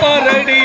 பாரடி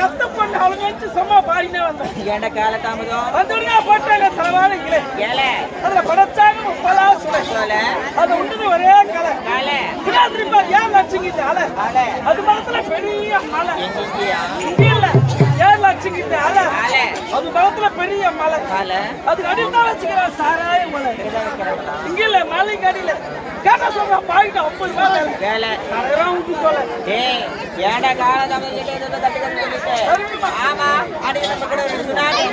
அவங்க வச்சு சும்மா பாடினே வந்தேன். ஏண்ட கால தாமதம்? வந்துடுங்க போட்டாங்க தலைவாழைங்களே ஏல. அதுல படைச்சாங்க முப்பதா அது உண்டு ஒரே கலை. கால. திருப்பி ஏன் அலை? அலை. அது மரத்துல பெரிய எங்கேயா இங்க இல்ல ஏன் லட்சங்கிட்ட அலை. அது மரத்துல பெரிய மலை. கால அது அடியில் தான் வச்சுக்கிறேன் சாராய மலை. இங்க இல்ல மலைக்கு அடியில கேட்டா சொல்ற பாயிட்டு ஐம்பது ரூபாய் வேலை. நிறைய ஊற்றி சொல்ல. ஏய் ஏன்டா கால தாமதம் சொல்லி ஏதோ தட்டுக்கன்னு சொல்லிட்டு ஆமா அன்னைக்கு நம்ம கூட ஒரு சுனாமி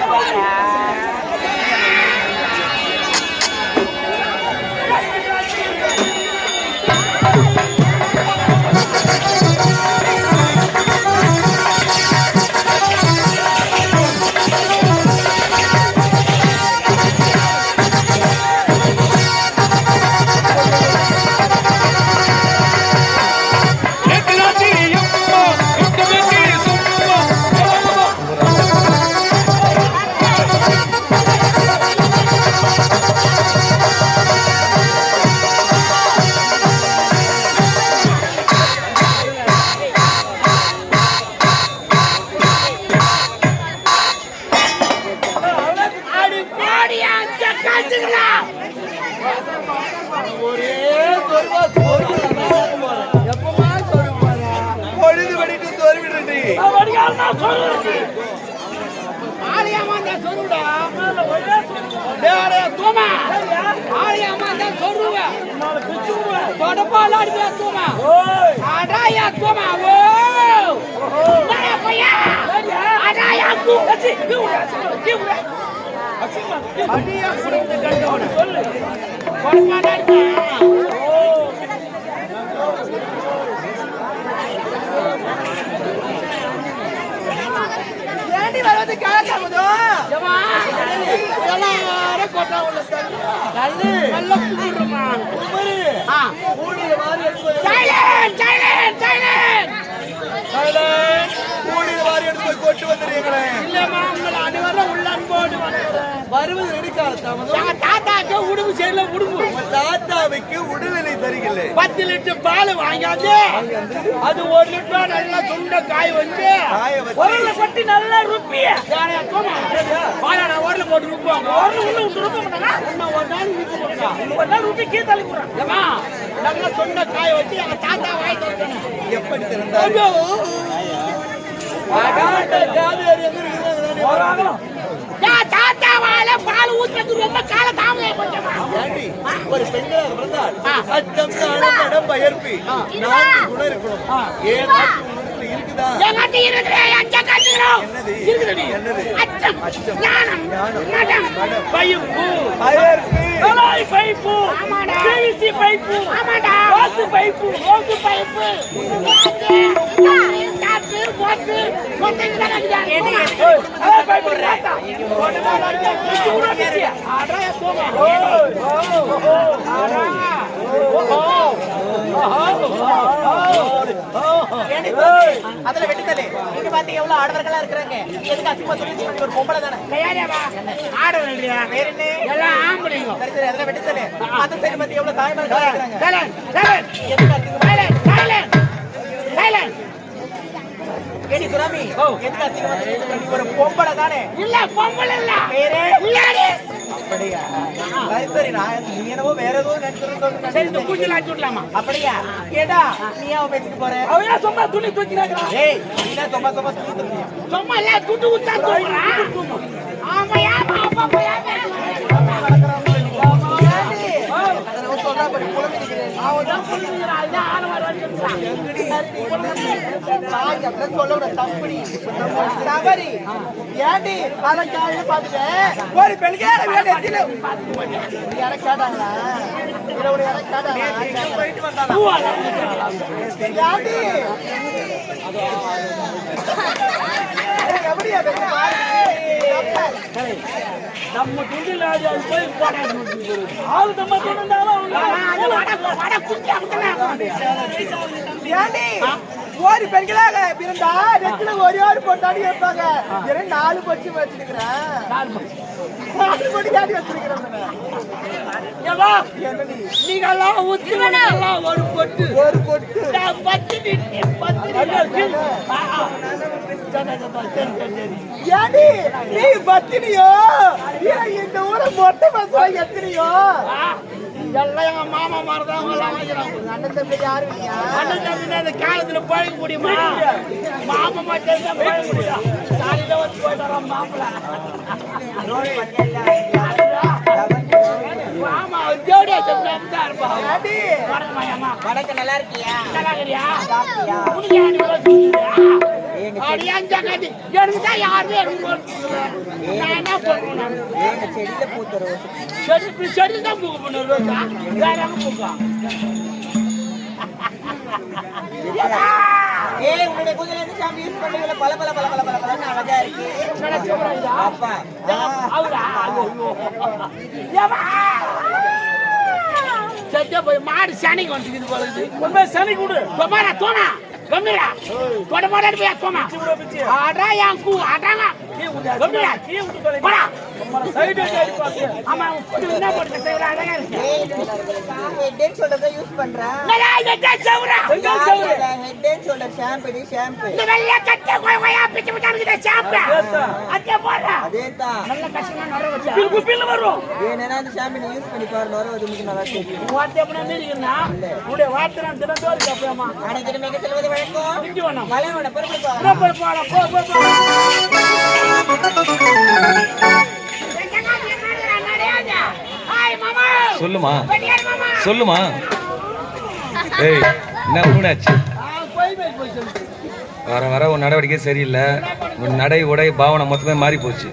பொழுது வெடிட்டு தோல்விடுறி வடிகால் தான் சொல்லுடா தூமா சரியா? தான் சொல்லுவ நாலு பிச்சு தூமா அடாயா தூமா ஓ பையா அடாயா தூ அச்சி, கீ அடியா குடுத்து கண்டோட சொல்லு ஏண்டி உள்ள தள்ளு நல்ல குடுறமா குமரு கூடிய மாதிரி எடுத்து சைலண்ட் சைலண்ட் சைலண்ட் கூடிய வாரி எடுத்து போய் கொட்டு வந்துடுறீங்களே. இல்லம்மா உங்களை அனைவரும் வருவது நெடுக்கால தாமதம்? எங்க தாத்தாக்கு உடுப்பு செய்யல உடுப்பு தாத்தாவுக்கு உடல்நிலை சரியில்லை பத்து லிட்டர் பால் வாங்காது அது ஒரு லிட்டர் நல்லா சுண்ட காய வந்து கொட்டி நல்லா ருப்பிய. பாலாடா போட்டு ருப்பாங்க உரல் உள்ள விட்டு ருப்ப மாட்டானா? இன்னும் ஒரு நாள் வீட்டு போட்டா ஒரு நாள் ருப்பி கீழே தள்ளி போடுறான். ஏமா நல்லா சுண்ட காய வச்சு எங்க தாத்தா தரணும் எப்படி திறந்தாரு? ஒரு அகலம். தாத்தா வாயில பால் ஊத்துறது ரொம்ப கால தாமதம் ஒரு பெண்களாக பிறந்தால் நாணம் மடம் பயர்ப்பி. நான்கு குணம் இருக்கணும். ஏன் இருக்குதா? எங்கிட்ட இருக்கிற அச்ச கட்டுகிறோம். இருக்குதடி. என்னது? அச்சம். ஞானம் மடம். பயப்பு பயர்ப்பி கலாய் பைப்பு. ஆமாடா. PVC pipe. ஆமாடா. வாசு பைப்பு. Road pipe. அதுல வெட்டுத்தலே இங்க பாத்தீங்க எவ்வளவு ஆடவர்களா இருக்கிறாங்க? எதுக்கு அசிங்கமா சொல்லி ஒரு பொம்பளை தானே? கையாடியாவா ஆடுறா வேற என்ன? எல்லாம் ஆம்பளைங்க. சரி சரி அதுல வெட்டுத்தலே அந்த சைடு எவ்வளவு தாய்மார்களா இருக்கிறாங்க? எதுக்கு ஒரு பொம்பளை தானே? இல்ல பொம்பளை இல்ல. உள்ளாடி அப்படியா? சரி நான் நீ என்னவோ வேற ஏதோ நினைச்சிருந்தோம் சரி இந்த கூச்சல் ஆச்சு விடலாமா? அப்படியா? ஏடா நீ அவன் பேசிட்டு போற? அவன் சும்மா துணி தூக்கிறாங்க ஏய் நீ சும்மா சும்மா தூக்கி தூக்கியா? சும்மா இல்ல துட்டு குத்தா தூக்குறான் ஆமா ஆமா ஆமா ஆமா அதனால சொல்றா பாரு, குழம்பு நிக்கிறேன். அவன் தான் புரிஞ்சுக்கிறான் ஒரு பெண்ணுக்கே அதை வேலை எத்தில. நீ யாரை எப்படியா நம்ம துண்டில் ஆடி அது போய் ஆளு நம்ம துணிந்தாலும் ஏண்டி? ஒரு பெண்களாக பிறந்தா நெத்தில ஒரே ஒரு பொட்டாடி வைப்பாங்க. இரண்டு நாலு பட்சி வச்சிருக்கிறேன் நாலு பொட்டாடி வச்சிருக்கிறேன் நீங்கெல்லாம் ஒரு பொட்டு. ஒரு பொட்டு. நான் பத்து நீ பத்தினியோ இந்த ஊரை மொட்டை பசங்க எத்தனையோ? எல்லாம் எங்க மாமா எல்லாம் வாங்கிறாங்க. அண்ணன் தம்பி யாரு அண்ணன் தம்பின்னா இந்த காலத்துல பழக முடியுமா? மாமா மட்டும் தான் பழக முடியும்? காலையில வந்து மாமா ஜோடியா தான் வணக்கம் நல்லா இருக்கியா? நல்லா இருக்கிறியா? எனக்கு யாருமே செடியில பூத்த ரோஸ் செடி செடி தான் பூக்க பண்ணும் ரோசா. வேற பூக்கும்? ஏய் உன்னுடைய குதிரை ஷாம்பு யூஸ் பண்ணுவீங்களா பல பல பல பல பல பலன்னு அழகா இருக்கு என்னடா சொல்றாங்க? அப்பா அவரா? ஐயோ. ஏம்மா? செத்தே போய் மாடு சனிக்கு வந்துக்குது போல. உண்மை சனி கொடு தொமாரா, மாட்டாரு போய் தோமா. அடா என் கூ, அடாங்க. கம்மிரா. போடா. சைடு அடி பார்த்து ஆமா, உப்பு என்ன போட்டு செய்யற? அழகா இருக்கு. ஹெட் சொல்றத? யூஸ் பண்றேன் நல்லா எட்டா சவுரா. ஹெட் ஷோல்டர் ஷாம்பு டி ஷாம்பு இந்த வெள்ளை கட்டை கொய் கொய்யா பிச்சு பிச்சு அமைக்குது ஷாம்பு. அத்தை போடுறா. அதே தான் நல்ல கஷ்டமா நுர வச்சா. பில் குப்பில் வரும். வேணும்னா அந்த ஷாம்பு நீ யூஸ் பண்ணி பாரு நோர வந்து உங்களுக்கு நல்லா தெரியும் மிக செல்வது வழக்கம். வேணும். போ, போ, போ, போ. சொல்லுமா? சொல்லுமா? ஏய் என்ன ஊனாச்சு? வர வர உன் நடவடிக்கை சரியில்லை. உன் நடை உடை பாவனை மொத்தமே மாறி போச்சு